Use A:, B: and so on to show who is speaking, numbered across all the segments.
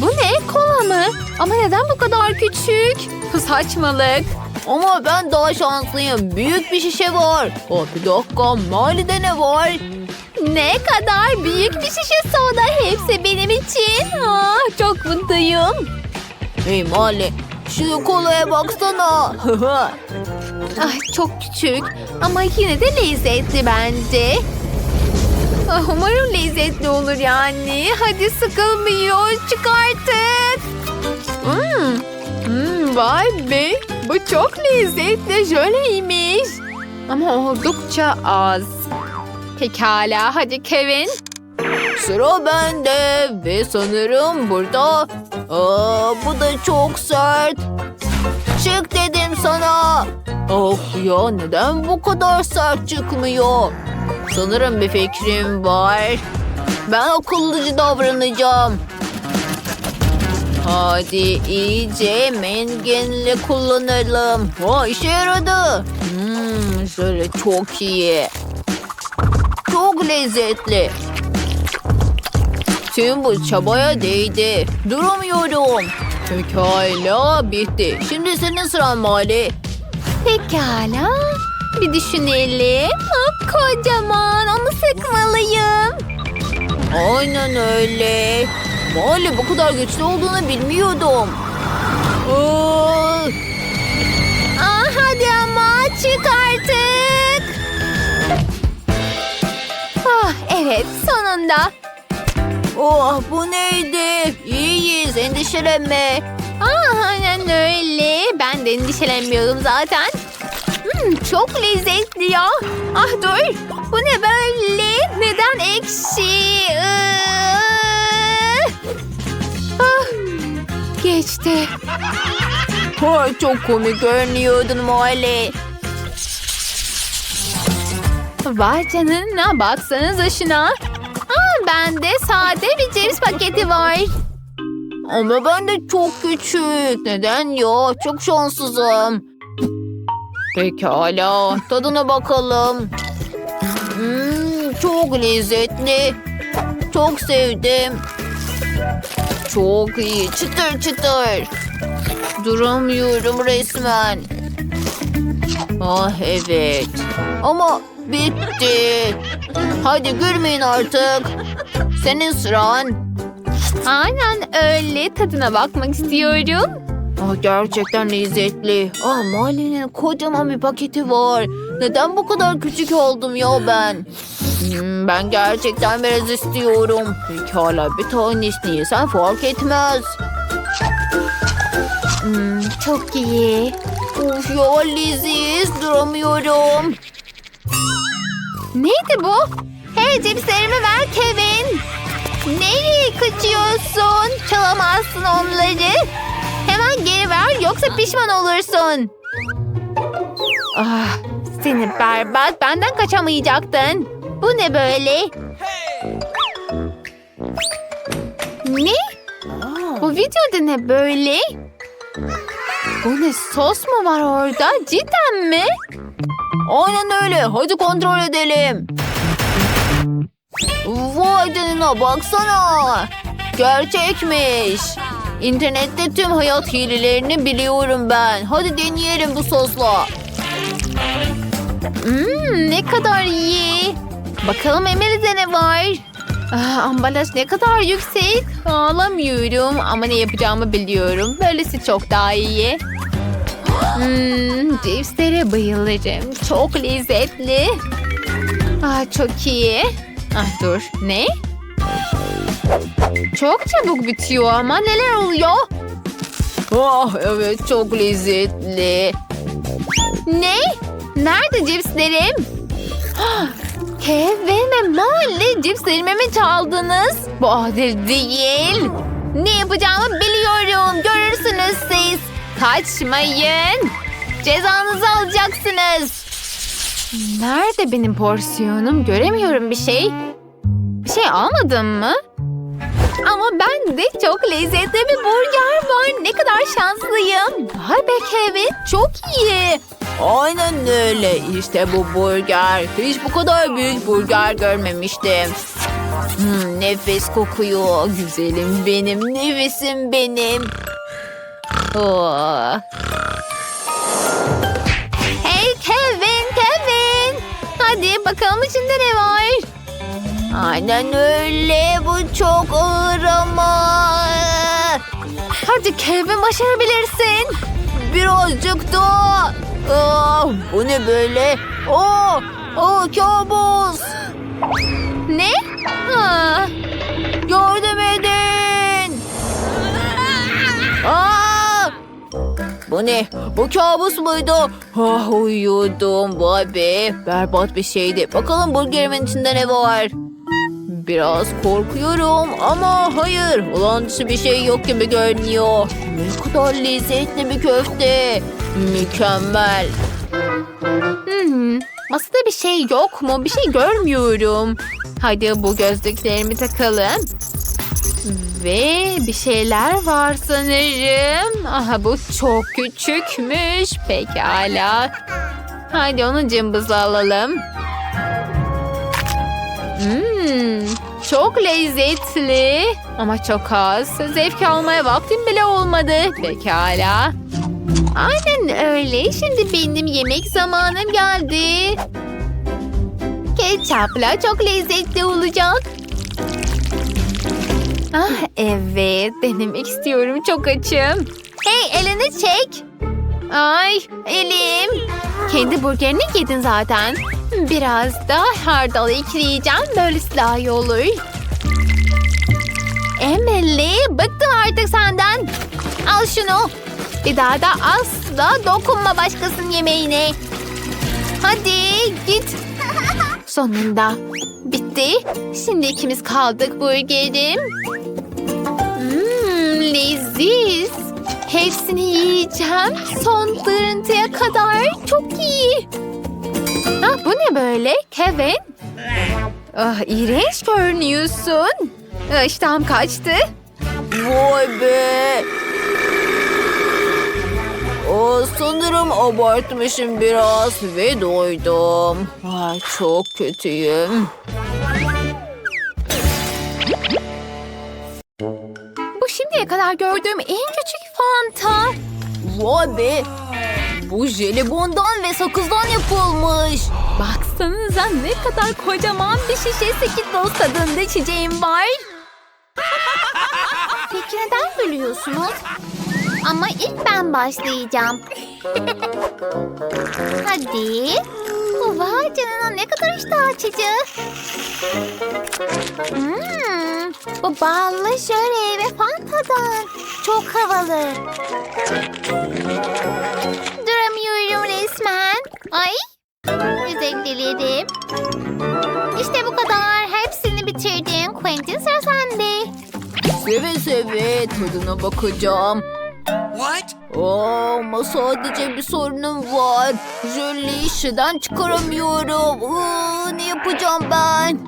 A: Bu ne? Kola mı? Ama neden bu kadar küçük? Bu saçmalık.
B: Ama ben daha şanslıyım. Büyük bir şişe var. Oh, bir dakika. Mali'de ne var?
A: Ne kadar büyük bir şişe soda. Hepsi benim için. Ah, çok mutluyum.
B: Hey Mali. Şu kolaya baksana.
A: Ay çok küçük ama yine de lezzetli bence. Ah, umarım lezzetli olur yani. Hadi sıkılmıyor. Çık artık. Hmm. Hmm, vay be. Bu çok lezzetli. Jöleymiş. Ama oldukça az. Pekala. Hadi Kevin.
B: Sıra bende ve sanırım burada. Aa, bu da çok sert. Çık dedim sana. Of ya neden bu kadar sert çıkmıyor? Sanırım bir fikrim var. Ben akıllıcı davranacağım. Hadi iyice mengenle kullanalım. Ha işe yaradı. Hmm, şöyle çok iyi. Çok lezzetli. Tüm bu çabaya değdi. Duramıyorum. Pekala bitti. Şimdi senin sıran Mali.
A: Pekala. Bir düşünelim. Ah, kocaman. Onu sıkmalıyım.
B: Aynen öyle. Mali bu kadar güçlü olduğunu bilmiyordum. Aa,
A: Ah, hadi ama çık artık. Ah, evet sonunda.
B: oh bu neydi? İyiyiz endişelenme.
A: Ah, aynen öyle. Ben de endişelenmiyorum zaten. Hmm, çok lezzetli ya. Ah dur. Bu ne böyle? Neden ekşi? Ah, geçti.
B: Ha, çok komik görünüyordun Mali.
A: Vay canına baksanıza şuna. Aa, bende sade bir ceviz paketi var.
B: Ama ben de çok küçük. Neden ya? Çok şanssızım. Pekala. Tadına bakalım. Hmm, çok lezzetli. Çok sevdim. Çok iyi. Çıtır çıtır. Duramıyorum resmen. Ah evet. Ama bitti. Hadi gülmeyin artık. Senin sıran.
A: Aynen öyle tadına bakmak istiyorum.
B: Ah, gerçekten lezzetli. Ah, Mali'nin kocaman bir paketi var. Neden bu kadar küçük oldum ya ben? Hmm, ben gerçekten biraz istiyorum. Pekala bir tanesini yesen fark etmez.
A: Hmm, çok iyi.
B: Of ya leziz duramıyorum.
A: Neydi bu? Hey cipslerimi ver Kevin. Nereye kaçıyorsun? Çalamazsın onları. Geri ver yoksa pişman olursun. Ah, seni berbat benden kaçamayacaktın. Bu ne böyle? Ne? Bu videoda ne böyle? Bu ne sos mu var orada? Cidden mi?
B: Aynen öyle. Hadi kontrol edelim. Vay canına baksana. Gerçekmiş. İnternette tüm hayat hilelerini biliyorum ben. Hadi deneyelim bu sosla.
A: Hmm, ne kadar iyi. Bakalım Emel'de ne var? Ah, ambalaj ne kadar yüksek. Ağlamıyorum ama ne yapacağımı biliyorum. Böylesi çok daha iyi. Hmm, cipslere bayılırım. Çok lezzetli. Ah, çok iyi. Ah dur ne? Çok çabuk bitiyor ama neler oluyor?
B: Ah evet çok lezzetli.
A: Ne? Nerede cipslerim? Ah, Kevin ve Molly cipslerimi mi çaldınız? Bu adil değil. Ne yapacağımı biliyorum. Görürsünüz siz. Kaçmayın. Cezanızı alacaksınız. Nerede benim porsiyonum? Göremiyorum bir şey. Bir şey almadım mı? Ama bende çok lezzetli bir burger var. Ne kadar şanslıyım. Vay be. Çok iyi.
B: Aynen öyle. İşte bu burger. Hiç bu kadar büyük burger görmemiştim. Hmm, nefes kokuyor. Güzelim benim, nefesim benim. Oh.
A: Hey Kevin, Kevin. Hadi bakalım içinde ne var?
B: Aynen öyle. Bu çok ağır ama.
A: Hadi Kevin başarabilirsin.
B: Birazcık daha. Ah, bu ne böyle? Oh, oh kabus.
A: Ne? Ha,
B: Yardım edin. Aa! Bu ne? Bu kabus muydu? Ah uyuyordum. Vay be. Berbat bir şeydi. Bakalım burgerimin içinde ne var? Biraz korkuyorum ama hayır. Olan dışı bir şey yok gibi görünüyor. Ne kadar lezzetli bir köfte. Mükemmel.
A: hmm, masada bir şey yok mu? Bir şey görmüyorum. Hadi bu gözlüklerimi takalım. Ve bir şeyler var sanırım. Aha bu çok küçükmüş. Pekala. Hadi onu cımbızla alalım. Hmm, çok lezzetli. Ama çok az. Zevk almaya vaktim bile olmadı. Pekala. Aynen öyle. Şimdi benim yemek zamanım geldi. Ketçapla çok lezzetli olacak. Ah evet denemek istiyorum çok açım. Hey elini çek. Ay elim. Kendi burgerini yedin zaten. Biraz da hardal ekleyeceğim. Böylesi daha iyi olur. Emily bıktım artık senden. Al şunu. Bir daha da asla dokunma başkasının yemeğine. Hadi git. Sonunda bitti. Şimdi ikimiz kaldık burgerim. Mmm leziz. Hepsini yiyeceğim. Son dırıntıya kadar. Çok iyi. Ah, bu ne böyle? Kevin? Ah, iğrenç görünüyorsun. Ah, İştahım kaçtı.
B: Vay be. O sanırım abartmışım biraz ve doydum. Ay, çok kötüyüm.
A: Bu şimdiye kadar gördüğüm en küçük fanta.
B: Vay be. Bu jelibondan ve sakızdan yapılmış.
A: Baksanıza ne kadar kocaman bir şişe Skittles tadında içeceğim var. Peki neden bölüyorsunuz? Ama ilk ben başlayacağım. Hadi. Vay canına ne kadar iştah açıcı. Hmm, bu ballı şöyle ve fantadan. Çok havalı. Duramıyorum resmen. Ay. Güzel dilerim. İşte bu kadar. Hepsini bitirdin. Quentin sıra sende.
B: Seve seve tadına bakacağım.
C: What?
B: Aa, ama sadece bir sorunum var. Jöleyi şişeden çıkaramıyorum. Iı, ne yapacağım ben?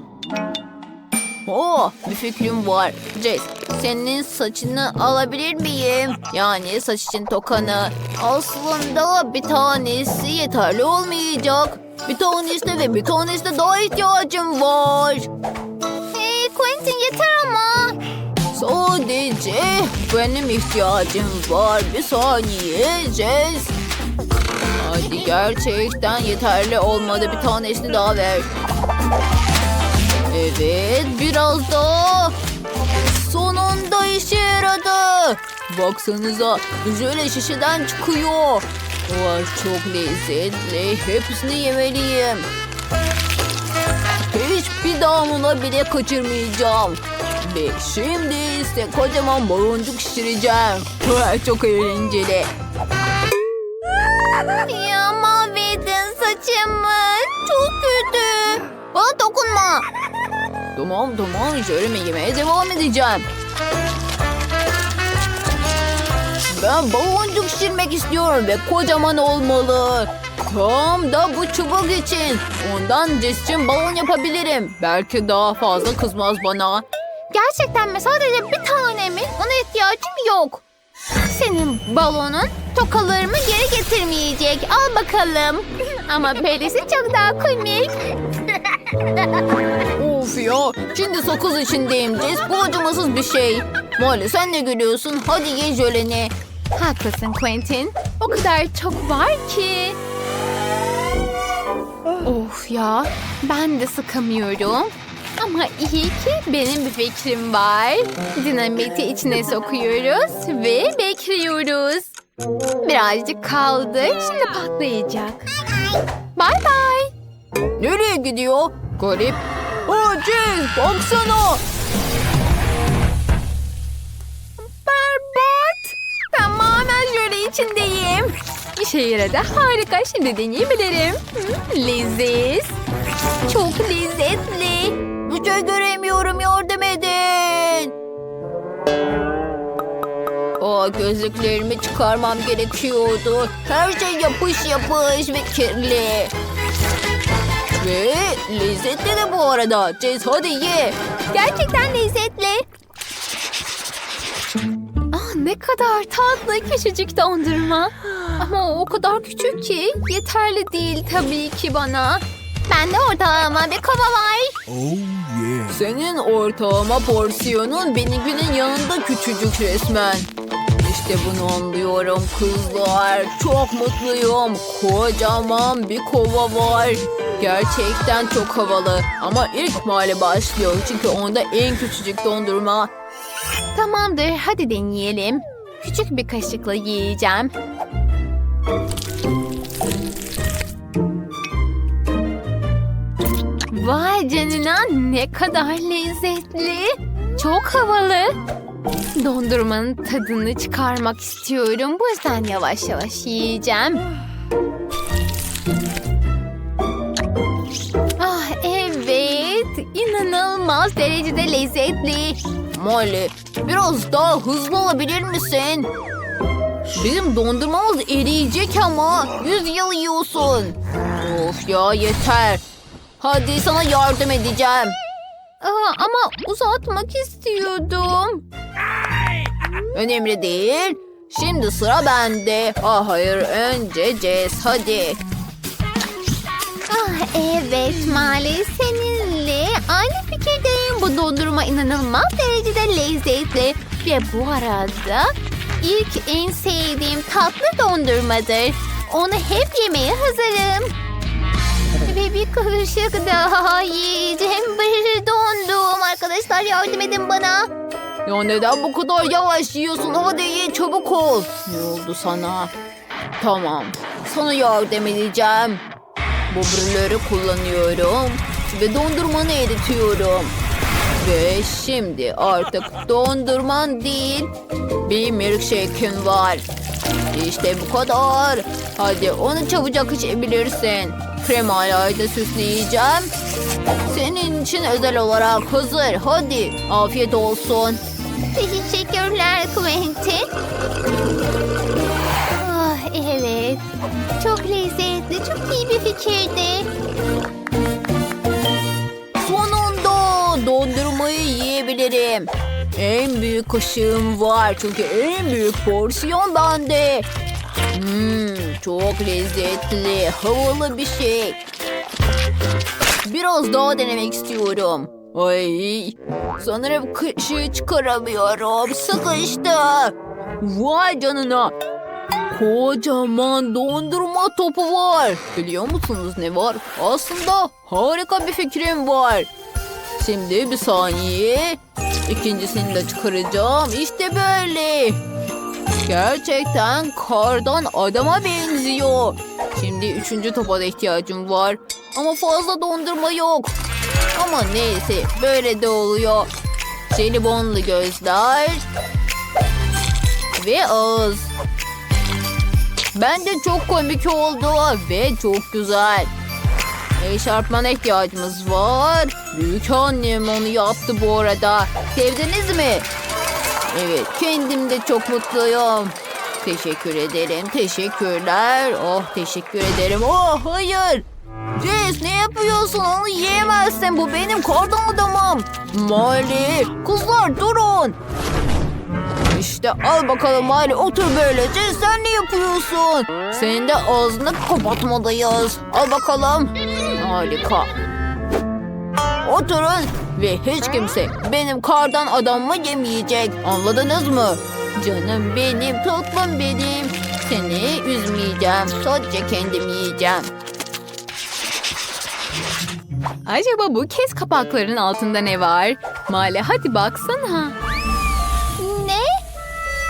B: Oh, bir fikrim var. Jess, senin saçını alabilir miyim? Yani saç için tokanı. Aslında bir tanesi yeterli olmayacak. Bir tanesine ve bir tanesine daha ihtiyacım var. Benim ihtiyacım var. Bir saniye Jess. Hadi gerçekten yeterli olmadı. Bir tanesini daha ver. Evet biraz daha. Sonunda işe yaradı. Baksanıza jöle şişeden çıkıyor. Vay çok lezzetli. Hepsini yemeliyim. Hiçbir damla bile kaçırmayacağım. Ve şimdi ise kocaman baloncuk şişireceğim. Çok eğlenceli.
A: Ya mahvettin saçımı. Çok kötü. Bana dokunma.
B: Tamam tamam şöyle yemeye devam edeceğim. Ben baloncuk şişirmek istiyorum ve kocaman olmalı. Tam da bu çubuk için. Ondan için balon yapabilirim. Belki daha fazla kızmaz bana.
A: Gerçekten mi? Sadece bir tane mi? Ona ihtiyacım yok. Senin balonun tokalarımı geri getirmeyecek. Al bakalım. Ama böylesi çok daha komik.
B: Of Of ya. Şimdi sakız içindeyim Jess. Bu acımasız bir şey. Molly sen ne gülüyorsun? Hadi ye jöleni.
A: Haklısın Quentin. O kadar çok var ki. Of ya ben de sıkamıyorum. Ama iyi ki benim bir fikrim var. Dinamiti içine sokuyoruz ve bekliyoruz. Birazcık kaldı. Şimdi patlayacak. Bay bay.
B: Nereye gidiyor? Garip. Aa Jess baksana.
A: Berbat. Tamamen jöle içindeyim. İşe yaradı. Harika. Şimdi deneyebilirim. Hmm, leziz. Çok lezzetli.
B: Bir şey göremiyorum yardım edin. Aa, gözlüklerimi çıkarmam gerekiyordu. Her şey yapış yapış ve kirli. Ve lezzetli de bu arada. Jess hadi ye.
A: Gerçekten lezzetli. Ne kadar tatlı küçücük dondurma. Ama o kadar küçük ki yeterli değil tabii ki bana. Bende ortalama bir kova var.
C: Oh yeah.
B: Senin ortalama porsiyonun benimkinin yanında küçücük resmen. İşte bunu anlıyorum kızlar. Çok mutluyum. Kocaman bir kova var. Gerçekten çok havalı. Ama ilk mali başlıyor. Çünkü onda en küçücük dondurma.
A: Tamamdır hadi deneyelim. Küçük bir kaşıkla yiyeceğim. Vay canına ne kadar lezzetli. Çok havalı. Dondurmanın tadını çıkarmak istiyorum. Bu yüzden yavaş yavaş yiyeceğim. Ah evet. İnanılmaz derecede lezzetli.
B: Molly biraz daha hızlı olabilir misin? Bizim dondurmamız eriyecek ama. Yüz yıl yiyorsun. Of ya yeter. Hadi sana yardım edeceğim.
A: Aa, ama uzatmak istiyordum.
B: Önemli değil. Şimdi sıra bende. Ah hayır önce Jess hadi.
A: Ah evet Mali seninle aynı fikirdeyim. Bu dondurma inanılmaz derecede lezzetli. Ve bu arada ilk en sevdiğim tatlı dondurmadır. Onu hep yemeye hazırım. Ve bir kaşık daha yiyeceğim. Bir dondum. Arkadaşlar yardım edin bana.
B: Ya neden bu kadar yavaş yiyorsun? Hadi ye çabuk ol. Ne oldu sana? Tamam. Sana yardım edeceğim. Bu brülörü kullanıyorum. Ve dondurmanı eritiyorum. Ve şimdi artık dondurman değil bir milkshake'in var. İşte bu kadar. Hadi onu çabucak içebilirsin. Kremayla da süsleyeceğim. Senin için özel olarak hazır. Hadi afiyet olsun.
A: Teşekkürler Quentin. Ah evet. Çok lezzetli, çok iyi bir fikirdi.
B: Yiyebilirim. En büyük kaşığım var çünkü en büyük porsiyon bende. Hmm, çok lezzetli, havalı bir şey. Biraz daha denemek istiyorum. Ay, sanırım kaşığı çıkaramıyorum. Sıkıştı. Vay canına. Kocaman dondurma topu var. Biliyor musunuz ne var? Aslında harika bir fikrim var. Şimdi bir saniye. İkincisini de çıkaracağım. İşte böyle. Gerçekten kardan adama benziyor. Şimdi üçüncü topa da ihtiyacım var. Ama fazla dondurma yok. Ama neyse böyle de oluyor. Jelibonlu gözler. Ve ağız. Bence çok komik oldu ve çok güzel. Eşarpmana ihtiyacımız var. Büyük annem onu yaptı bu arada. Sevdiniz mi? Evet, kendim de çok mutluyum. Teşekkür ederim, teşekkürler. Oh, teşekkür ederim. Oh, hayır. Jess, ne yapıyorsun? Onu yiyemezsin. Bu benim kardan adamım. Molly, kızlar durun. İşte al bakalım Molly, otur böylece. Sen ne yapıyorsun? Senin de ağzını kapatmalıyız. Al bakalım. Harika. oturun ve hiç kimse benim kardan adamımı yemeyecek. Anladınız mı? Canım benim, tatlım benim. Seni üzmeyeceğim. Sadece kendim yiyeceğim.
A: Acaba bu kez kapakların altında ne var? Male hadi baksana.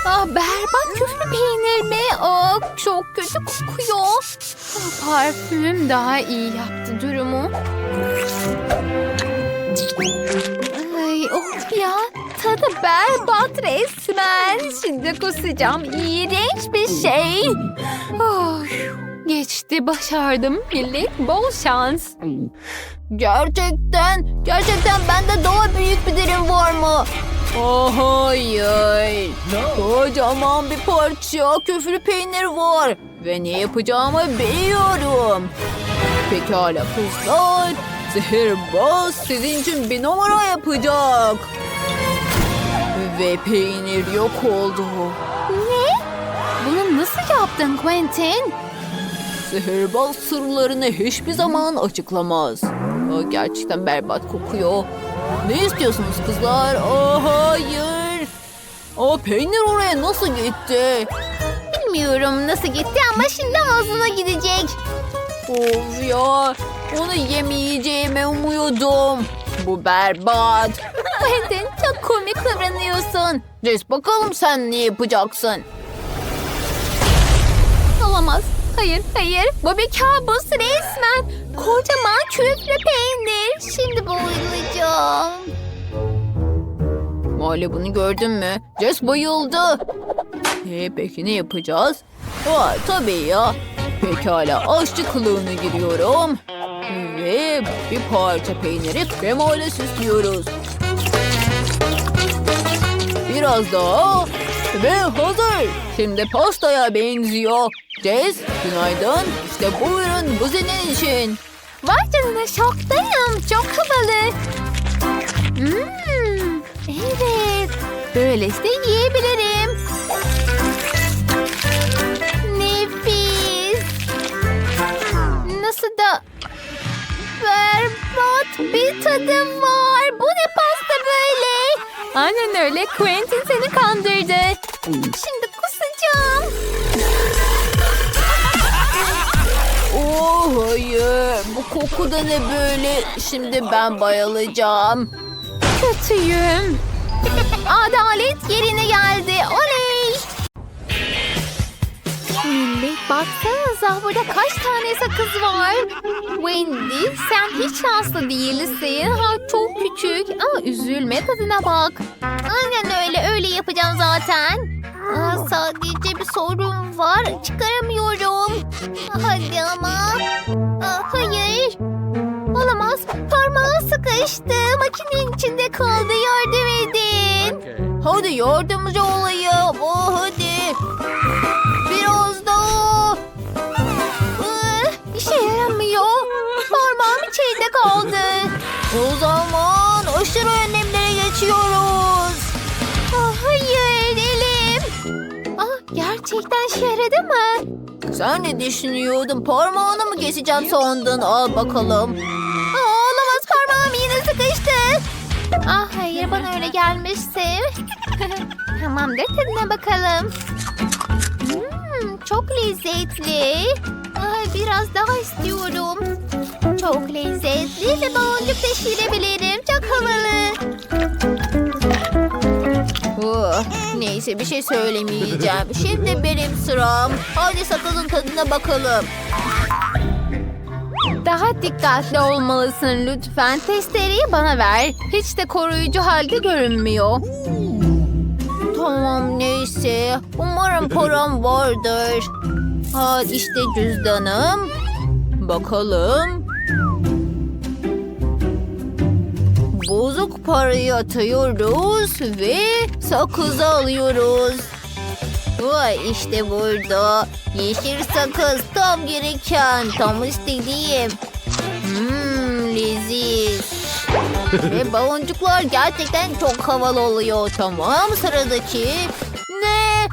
A: Ah berbat küflü peynir mi? Ah çok kötü kokuyor. Ah, parfümüm daha iyi yaptı durumu. Ay of ya. Tadı berbat resmen. Şimdi kusacağım. İğrenç bir şey. Oh, geçti başardım. Millet bol şans.
B: Gerçekten, gerçekten bende daha büyük bir dilim var mı? Oh hayır. Kocaman bir parça küflü peynir var. Ve ne yapacağımı biliyorum. Pekala kızlar. Sihirbaz sizin için bir numara yapacak. Ve peynir yok oldu.
A: Ne? Bunu nasıl yaptın Quentin?
B: Sihirbaz sırlarını hiçbir zaman açıklamaz. O gerçekten berbat kokuyor. Ne istiyorsunuz kızlar? Aa, hayır. O peynir oraya nasıl gitti?
A: Bilmiyorum nasıl gitti ama şimdi ağzına gidecek.
B: Of ya. Onu yemeyeceğimi umuyordum. Bu berbat.
A: Quentin çok komik davranıyorsun.
B: Jess bakalım sen ne yapacaksın?
A: Olamaz. Hayır, hayır. Bu bir kabus resmen. Kocaman küflü peynir. Şimdi boğulacağım.
B: Mali bunu gördün mü? Jess bayıldı. E, peki ne yapacağız? Aa, tabii ya. Pekala aşçı kılığına giriyorum. Ve bir parça peyniri kremayla süslüyoruz. Biraz daha. Ve hazır. Şimdi pastaya benziyor. Jess günaydın. İşte buyurun bu senin için.
A: Vay canına şoktayım. Çok havalı. Hmm, evet. Böylesi yiyebilirim. Nefis. Nasıl da berbat bir tadı var. Bu ne? Aynen öyle. Quentin seni kandırdı. Şimdi kusacağım.
B: Oh hayır. Bu koku da ne böyle? Şimdi ben bayılacağım.
A: Kötüyüm. Adalet yerine geldi. Oley! Baksanıza burada kaç tane sakız var. Wendy sen hiç şanslı değilsin. Ha, çok küçük ama üzülme tadına bak. Aynen öyle öyle yapacağım zaten. Aa, sadece bir sorun var çıkaramıyorum. Hadi ama. Aa, hayır. Olamaz. Parmağım sıkıştı. Makinenin içinde kaldı. Yardım edin.
B: Hadi yardımcı olayım. Oh
A: gerçekten yaradı mı?
B: Sen ne düşünüyordun? Parmağını mı keseceğim sandın? Al bakalım.
A: Aa, olamaz parmağım yine sıkıştı. Ah hayır bana öyle gelmişti. Tamamdır tadına bakalım. Hmm, çok lezzetli. Ay, biraz daha istiyorum. Çok lezzetli ve boncuk taşıyabilirim. Çok havalı.
B: Oh, neyse bir şey söylemeyeceğim. Şimdi benim sıram. Hadi sakızın tadına bakalım.
A: Daha dikkatli olmalısın lütfen. Testereyi bana ver. Hiç de koruyucu halde görünmüyor.
B: Tamam neyse. Umarım param vardır. Ha işte cüzdanım. Bakalım. Bozuk parayı atıyoruz ve sakızı alıyoruz. Vay işte burada. Yeşil sakız tam gereken, tam istediğim. Hmm, leziz. Ve baloncuklar gerçekten çok havalı oluyor. Tamam sıradaki. Ne?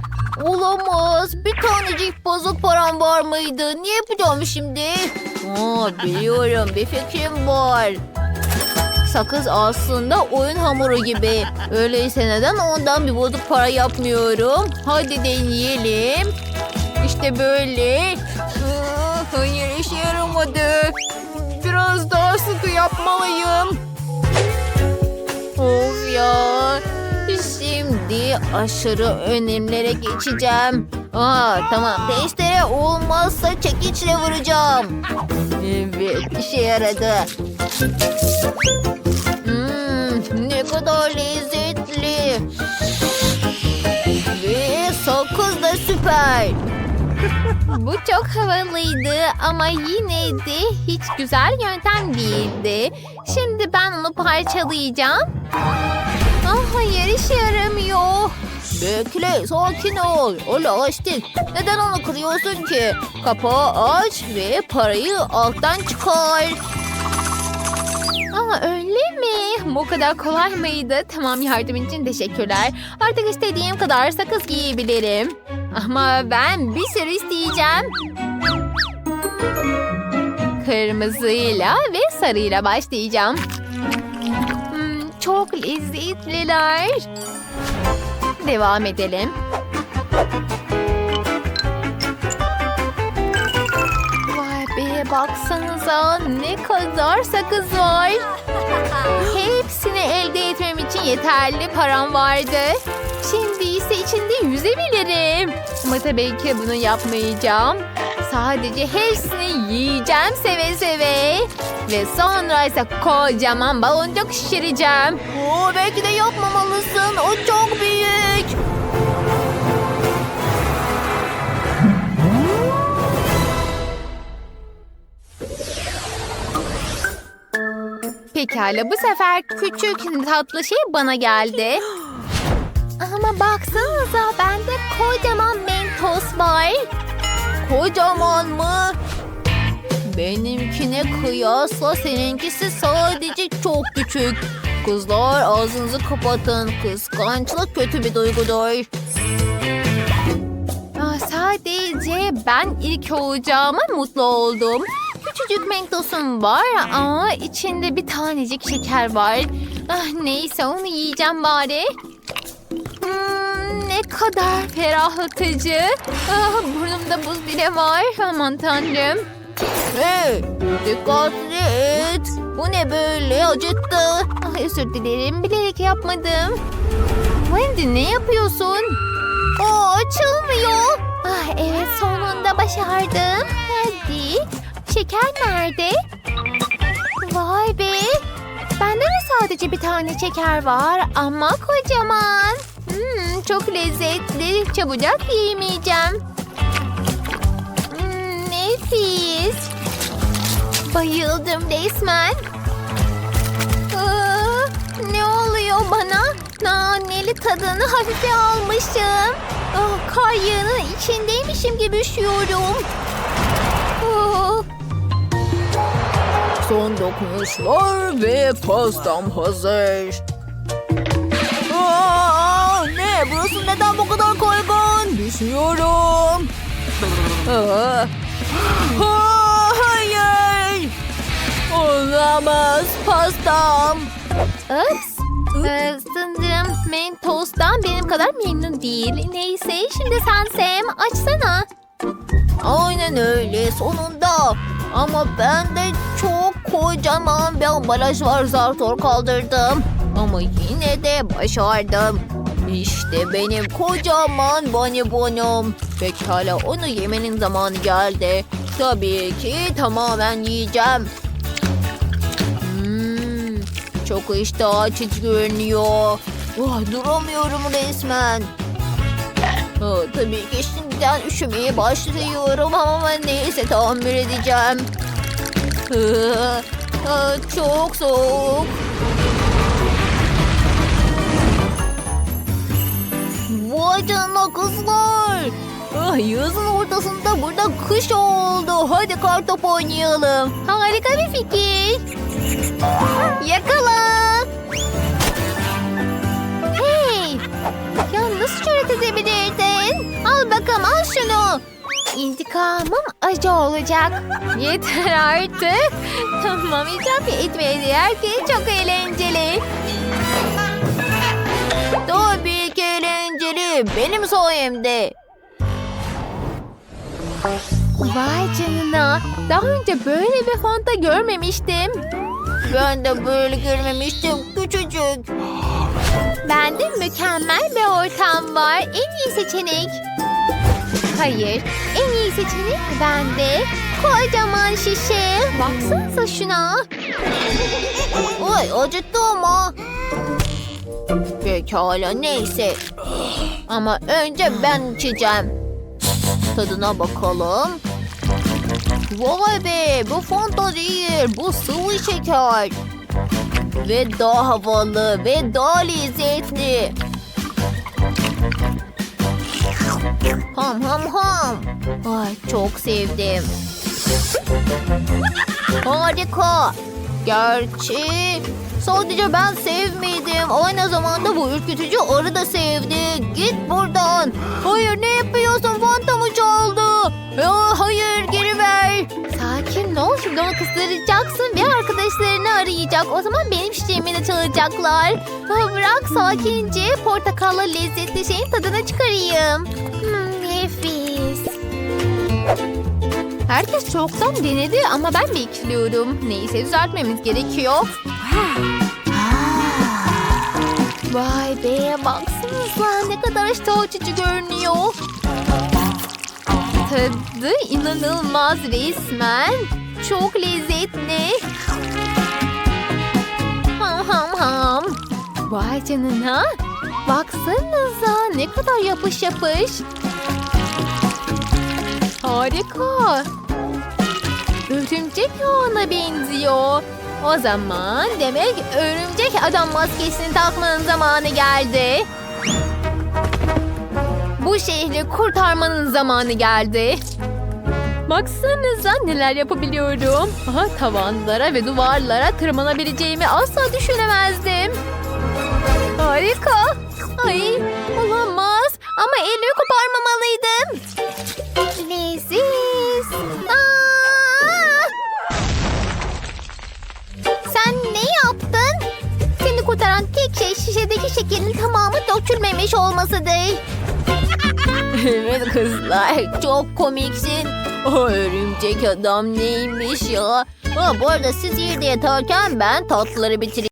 B: Olamaz. Bir tanecik bozuk param var mıydı? Ne yapacağım şimdi? Aa, biliyorum bir fikrim var. Sakız aslında oyun hamuru gibi. Öyleyse neden ondan bir bozuk para yapmıyorum? Hadi deneyelim. İşte böyle. Hayır işe yaramadı. Biraz daha sıkı yapmalıyım. Of ya. Şimdi aşırı önemlere geçeceğim. Aa tamam. Testere olmazsa çekiçle vuracağım. Evet işe yaradı. Kadar lezzetli. Ve sakız da süper.
A: Bu çok havalıydı ama yine de hiç güzel yöntem değildi. Şimdi ben onu parçalayacağım. Ah hayır işe yaramıyor.
B: Bekle, sakin ol. O lastik. Neden onu kırıyorsun ki? Kapağı aç ve parayı alttan çıkar.
A: Öyle mi? Bu kadar kolay mıydı? Tamam yardım için teşekkürler. Artık istediğim kadar sakız giyebilirim. Ama ben bir sürü isteyeceğim. Kırmızıyla ve sarıyla başlayacağım. Hmm, çok lezzetliler. Devam edelim. Baksanıza ne kadar sakız var. Hepsini elde etmem için yeterli param vardı. Şimdi ise içinde yüzebilirim. Ama tabii ki bunu yapmayacağım. Sadece hepsini yiyeceğim seve seve. Ve sonra ise kocaman baloncuk şişireceğim.
B: Oo, belki de yapmamalısın. O çok
A: Pekala bu sefer küçük tatlı şey bana geldi. Ama baksanıza bende kocaman mentos var.
B: Kocaman mı? Benimkine kıyasla seninkisi sadece çok küçük. Kızlar ağzınızı kapatın. Kıskançlık kötü bir duygudur.
A: Sadece ben ilk olacağıma mutlu oldum. Küçücük mentosum var ama içinde bir tanecik şeker var. Ah, neyse onu yiyeceğim bari. Hmm, ne kadar ferahlatıcı. Ah, burnumda buz bile var. Aman tanrım.
B: Hey, dikkatli et. Bu ne böyle acıttı.
A: Ah, özür dilerim bilerek yapmadım. Wendy ne yapıyorsun?
B: Aa, açılmıyor.
A: Ah, evet sonunda başardım. Hadi. Şeker nerede? Vay be. Bende de sadece bir tane şeker var ama kocaman. Hmm, çok lezzetli. Çabucak yiyemeyeceğim. Hmm, nefis. Bayıldım resmen. Aa, ne oluyor bana? Naneli tadını hafife almışım. Ah, kar yağının içindeymişim gibi üşüyorum.
B: Son dokunuşlar ve pastam hazır. Aa, ne? Burası neden bu kadar kaygan? Düşüyorum. Aa. Aa, hayır. Olamaz pastam.
A: Ups. Ee, sanırım Mentos'tan benim kadar memnun değil. Neyse şimdi sen Sam açsana.
B: Aynen öyle sonunda. Ama ben de çok kocaman bir ambalaj var zar zor kaldırdım. Ama yine de başardım. İşte benim kocaman bonibonum. Pekala onu yemenin zamanı geldi. Tabii ki tamamen yiyeceğim. Hmm, çok iştah açıcı görünüyor. Oh, duramıyorum resmen. Tabii ki şimdiden üşümeye başlıyorum ama neyse tahammül edeceğim. Aa, çok soğuk. Vay canına kızlar. Ah, yazın ortasında burada kış oldu. Hadi kartop oynayalım.
A: Harika bir fikir. Yakala. Al bakalım al şunu. intikamım acı olacak. Yeter artık. Tamam itiraf etmeye değer ki çok eğlenceli.
B: Tabii ki eğlenceli. Benim sayemde.
A: Vay canına. Daha önce böyle bir fonta görmemiştim.
B: Ben de böyle görmemiştim. Küçücük.
A: Bende mükemmel bir ortam var. En iyi seçenek. Hayır, en iyi seçenek bende. Kocaman şişe. Baksanıza şuna.
B: Oy acıttı ama. Pekala neyse. Ama önce ben içeceğim. Tadına bakalım. Vay be bu Fanta değil bu sıvı şeker. Ve daha havalı ve daha lezzetli. Ham ham ham. Ay çok sevdim. Harika. Gerçi sadece ben sevmedim. Aynı zamanda bu ürkütücü arı da sevdi. Git buradan. Hayır ne yapıyorsun? Fantamı çaldı. Ya, hayır geri ver.
A: Sakin ol, şimdi onu arkadaşlarını arayacak. O zaman benim şişemi de çalacaklar. Bırak sakince portakallı lezzetli şeyin tadını çıkarayım. Hmm, nefis. Herkes çoktan denedi ama ben bekliyorum. Neyse düzeltmemiz gerekiyor. Vay be baksanıza ne kadar iştah görünüyor. Tadı inanılmaz resmen. Çok lezzetli. Vay canına. Baksanıza ne kadar yapış yapış. Harika. Örümcek ağına benziyor. O zaman demek örümcek adam maskesini takmanın zamanı geldi. Bu şehri kurtarmanın zamanı geldi. Baksanıza neler yapabiliyorum. Aha, tavanlara ve duvarlara tırmanabileceğimi asla düşünemezdim. Harika. Ay olamaz. Ama elimi koparmamalıydım. Leziz. Aa! Sen ne yaptın? Seni kurtaran tek şey şişedeki şekerin tamamı dökülmemiş olmasıdır.
B: Evet kızlar çok komiksin. O örümcek adam neymiş ya? Ha, bu arada siz yerde yatarken ben tatlıları bitireyim.